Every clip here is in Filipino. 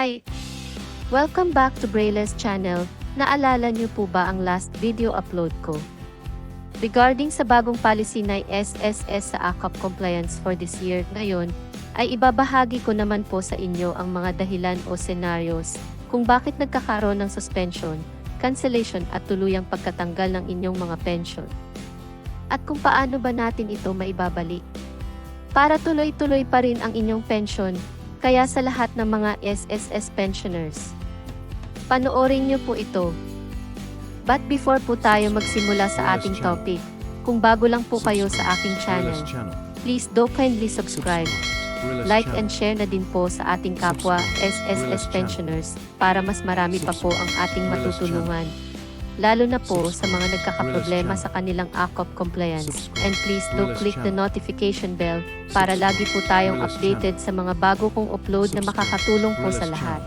Hi! Welcome back to Braille's channel. Naalala niyo po ba ang last video upload ko? Regarding sa bagong policy na SSS sa ACAP compliance for this year ngayon, ay ibabahagi ko naman po sa inyo ang mga dahilan o scenarios kung bakit nagkakaroon ng suspension, cancellation at tuluyang pagkatanggal ng inyong mga pension. At kung paano ba natin ito maibabalik? Para tuloy-tuloy pa rin ang inyong pension, kaya sa lahat ng mga SSS pensioners. Panoorin niyo po ito. But before po tayo magsimula sa ating topic, kung bago lang po kayo sa aking channel, please do kindly subscribe, like and share na din po sa ating kapwa SSS pensioners para mas marami pa po ang ating matutulungan. Lalo na po sa mga nagkakaproblema sa kanilang ACOP compliance. And please do click the notification bell para lagi po tayong updated sa mga bago kong upload na makakatulong po sa lahat.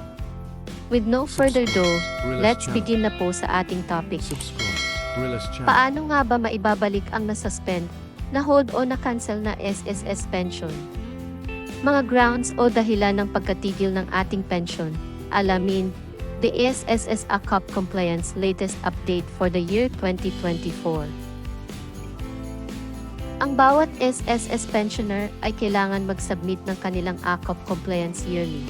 With no further ado, let's begin na po sa ating topic. Paano nga ba maibabalik ang nasuspend, na-hold o na-cancel na SSS pension? Mga grounds o dahilan ng pagkatigil ng ating pension. Alamin, the SSS ACOP compliance latest update for the year 2024. Ang bawat SSS pensioner ay kailangan mag-submit ng kanilang ACOP compliance yearly.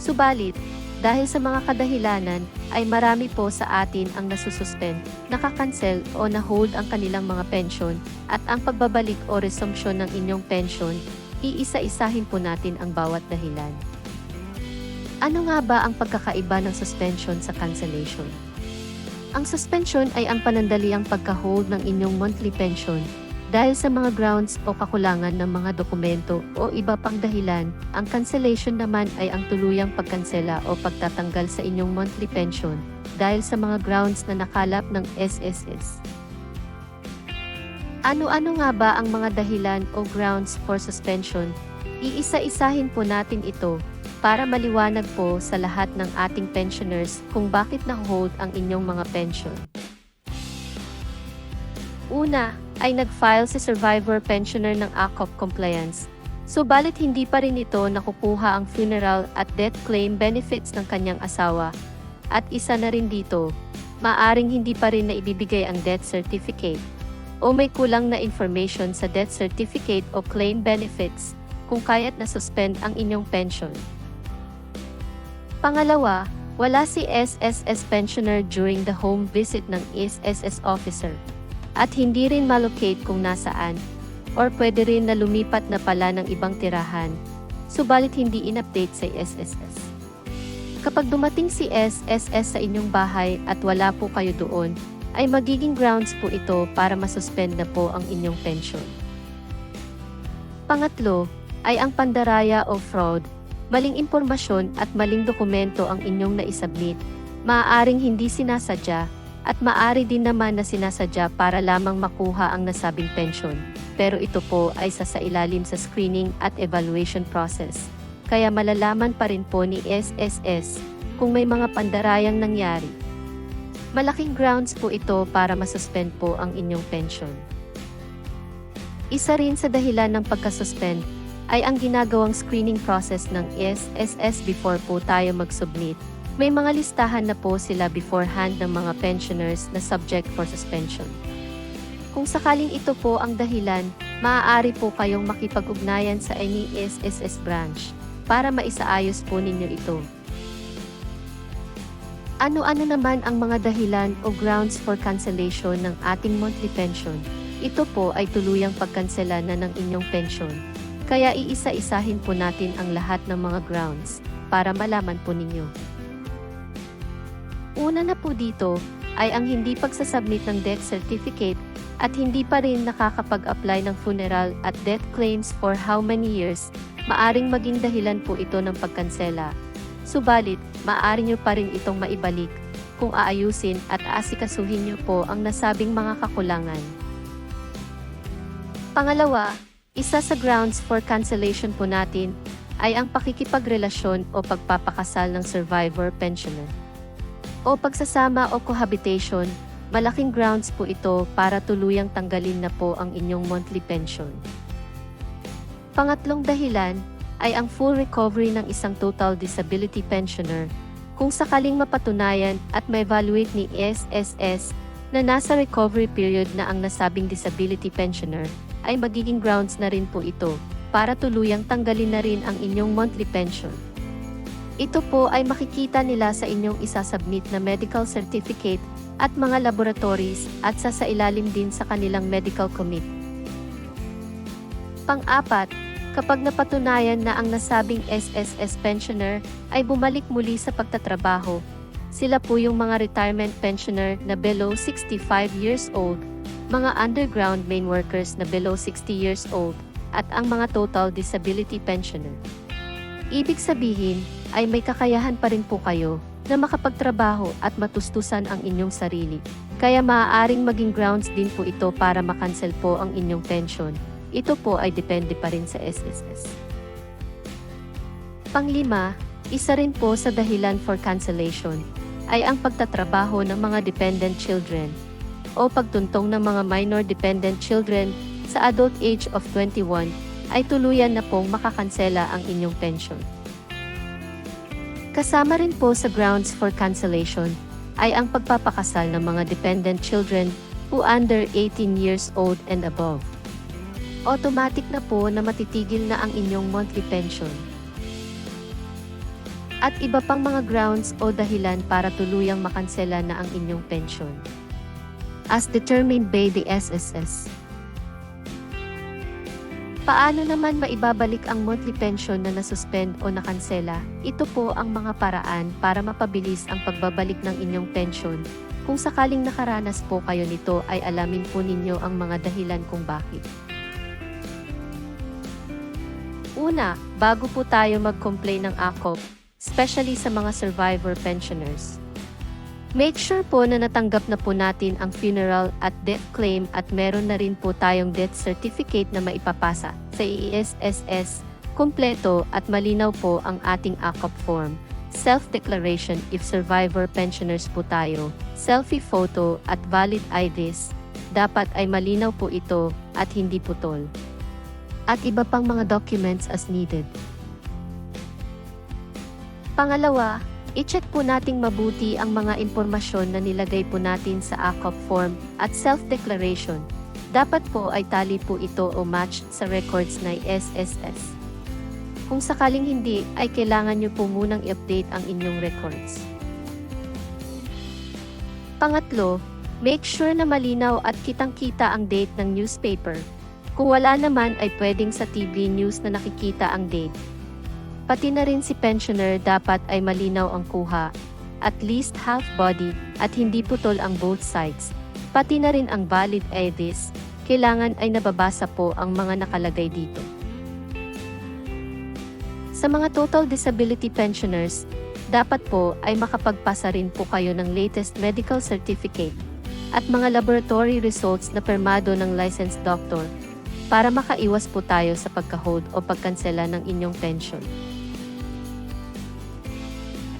Subalit, dahil sa mga kadahilanan, ay marami po sa atin ang nasususpend, nakakancel o na-hold ang kanilang mga pensyon, at ang pagbabalik o resumption ng inyong pensyon, iisa-isahin po natin ang bawat dahilan. Ano nga ba ang pagkakaiba ng suspension sa cancellation? Ang suspension ay ang panandaliang pagka-hold ng inyong monthly pension dahil sa mga grounds o kakulangan ng mga dokumento o iba pang dahilan, ang cancellation naman ay ang tuluyang pagkansela o pagtatanggal sa inyong monthly pension dahil sa mga grounds na nakalap ng SSS. Ano-ano nga ba ang mga dahilan o grounds for suspension? Iisa-isahin po natin ito para maliwanag po sa lahat ng ating pensioners kung bakit na-hold ang inyong mga pension. Una, ay nag-file si survivor pensioner ng ACOP compliance. Subalit hindi pa rin ito nakukuha ang funeral at death claim benefits ng kanyang asawa. At isa na rin dito, maaring hindi pa rin na ibibigay ang death certificate o may kulang na information sa death certificate o claim benefits kung kaya't na-suspend ang inyong pension. Pangalawa, wala si SSS pensioner during the home visit ng SSS officer at hindi rin malocate kung nasaan, or pwede rin na lumipat na pala ng ibang tirahan, subalit hindi in-update sa SSS. Kapag dumating si SSS sa inyong bahay at wala po kayo doon, ay magiging grounds po ito para masuspend na po ang inyong pension. Pangatlo, ay ang pandaraya o fraud, maling impormasyon at maling dokumento ang inyong naisubmit, maaaring hindi sinasadya, at maari din naman na sinasadya para lamang makuha ang nasabing pension. Pero ito po ay sasailalim sa screening at evaluation process. Kaya malalaman pa rin po ni SSS kung may mga pandarayang nangyari. Malaking grounds po ito para masuspend po ang inyong pension. Isa rin sa dahilan ng pagkasuspend ay ang ginagawang screening process ng SSS before po tayo mag-submit may mga listahan na po sila beforehand ng mga pensioners na subject for suspension. Kung sakaling ito po ang dahilan, maaari po kayong makipag-ugnayan sa any SSS branch para maisaayos po ninyo ito. Ano-ano naman ang mga dahilan o grounds for cancellation ng ating monthly pension? Ito po ay tuluyang pagkansela na ng inyong pension. Kaya iisa-isahin po natin ang lahat ng mga grounds para malaman po ninyo. Una na po dito ay ang hindi pagsasubmit ng death certificate at hindi pa rin nakakapag-apply ng funeral at death claims for how many years, maaring maging dahilan po ito ng pagkansela. Subalit, maaari nyo pa rin itong maibalik kung aayusin at aasikasuhin nyo po ang nasabing mga kakulangan. Pangalawa, isa sa grounds for cancellation po natin ay ang pakikipagrelasyon o pagpapakasal ng survivor pensioner o pagsasama o cohabitation, malaking grounds po ito para tuluyang tanggalin na po ang inyong monthly pension. Pangatlong dahilan, ay ang full recovery ng isang total disability pensioner kung sakaling mapatunayan at ma-evaluate ni SSS na nasa recovery period na ang nasabing disability pensioner, ay magiging grounds na rin po ito para tuluyang tanggalin na rin ang inyong monthly pension. Ito po ay makikita nila sa inyong isasubmit na medical certificate at mga laboratories at sasailalim din sa kanilang medical commit. Pang-apat, kapag napatunayan na ang nasabing SSS pensioner ay bumalik muli sa pagtatrabaho, sila po yung mga retirement pensioner na below 65 years old, mga underground main workers na below 60 years old, at ang mga total disability pensioner. Ibig sabihin, ay may kakayahan pa rin po kayo na makapagtrabaho at matustusan ang inyong sarili. Kaya maaaring maging grounds din po ito para makancel po ang inyong pension. Ito po ay depende pa rin sa SSS. Panglima, isa rin po sa dahilan for cancellation ay ang pagtatrabaho ng mga dependent children o pagtuntong ng mga minor dependent children sa adult age of 21 ay tuluyan na pong makakansela ang inyong pension. Kasama rin po sa grounds for cancellation ay ang pagpapakasal ng mga dependent children who under 18 years old and above. Automatic na po na matitigil na ang inyong monthly pension. At iba pang mga grounds o dahilan para tuluyang makansela na ang inyong pension. As determined by the SSS. Paano naman maibabalik ang monthly pension na nasuspend o nakansela? Ito po ang mga paraan para mapabilis ang pagbabalik ng inyong pension. Kung sakaling nakaranas po kayo nito ay alamin po ninyo ang mga dahilan kung bakit. Una, bago po tayo mag-complain ng ACOP, especially sa mga survivor pensioners. Make sure po na natanggap na po natin ang funeral at death claim at meron na rin po tayong death certificate na maipapasa sa ESSS, kompleto at malinaw po ang ating ACOP form, self-declaration if survivor pensioners po tayo, selfie photo at valid IDs, dapat ay malinaw po ito at hindi putol. At iba pang mga documents as needed. Pangalawa, i-check po nating mabuti ang mga impormasyon na nilagay po natin sa ACOP form at self-declaration. Dapat po ay tali po ito o match sa records ng SSS. Kung sakaling hindi, ay kailangan nyo po munang i-update ang inyong records. Pangatlo, make sure na malinaw at kitang-kita ang date ng newspaper. Kung wala naman ay pwedeng sa TV news na nakikita ang date. Pati na rin si pensioner dapat ay malinaw ang kuha, at least half body, at hindi putol ang both sides. Pati na rin ang valid IDs, kailangan ay nababasa po ang mga nakalagay dito. Sa mga total disability pensioners, dapat po ay makapagpasa rin po kayo ng latest medical certificate at mga laboratory results na permado ng licensed doctor para makaiwas po tayo sa pagka-hold o pagkansela ng inyong pension.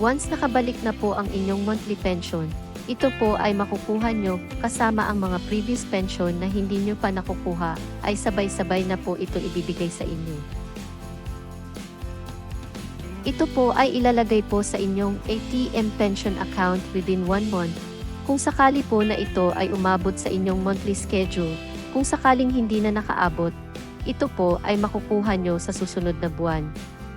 Once nakabalik na po ang inyong monthly pension, ito po ay makukuha nyo kasama ang mga previous pension na hindi nyo pa nakukuha ay sabay-sabay na po ito ibibigay sa inyo. Ito po ay ilalagay po sa inyong ATM pension account within one month. Kung sakali po na ito ay umabot sa inyong monthly schedule, kung sakaling hindi na nakaabot, ito po ay makukuha nyo sa susunod na buwan.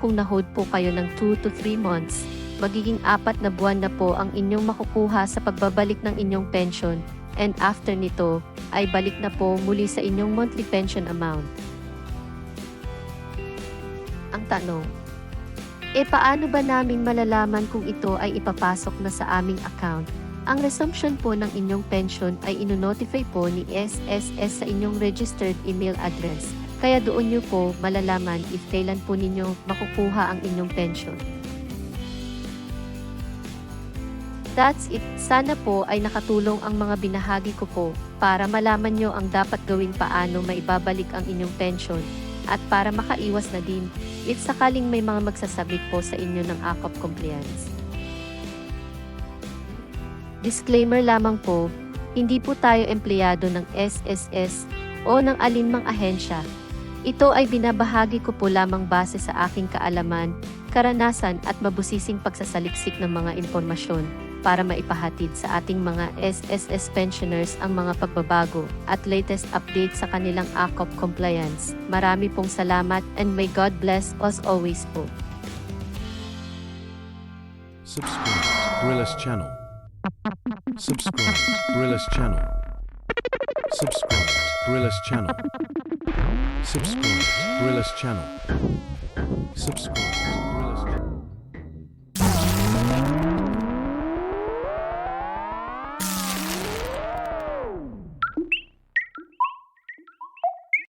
Kung na-hold po kayo ng 2 to 3 months, magiging apat na buwan na po ang inyong makukuha sa pagbabalik ng inyong pension, and after nito, ay balik na po muli sa inyong monthly pension amount. Ang tanong, e paano ba namin malalaman kung ito ay ipapasok na sa aming account? Ang resumption po ng inyong pension ay inonotify po ni SSS sa inyong registered email address. Kaya doon nyo po malalaman if kailan po ninyo makukuha ang inyong pension. That's it. Sana po ay nakatulong ang mga binahagi ko po para malaman nyo ang dapat gawin paano maibabalik ang inyong pension at para makaiwas na din if sakaling may mga magsasabit po sa inyo ng ACOP compliance. Disclaimer lamang po, hindi po tayo empleyado ng SSS o ng alinmang ahensya. Ito ay binabahagi ko po lamang base sa aking kaalaman, karanasan at mabusising pagsasaliksik ng mga impormasyon para maipahatid sa ating mga SSS pensioners ang mga pagbabago at latest update sa kanilang AKOP compliance. Marami pong salamat and may God bless us always po. Subscribe to Gorillas channel. Subscribe to Gorillas channel. Subscribe to Gorillas channel. Subscribe to Gorillas channel. Subscribe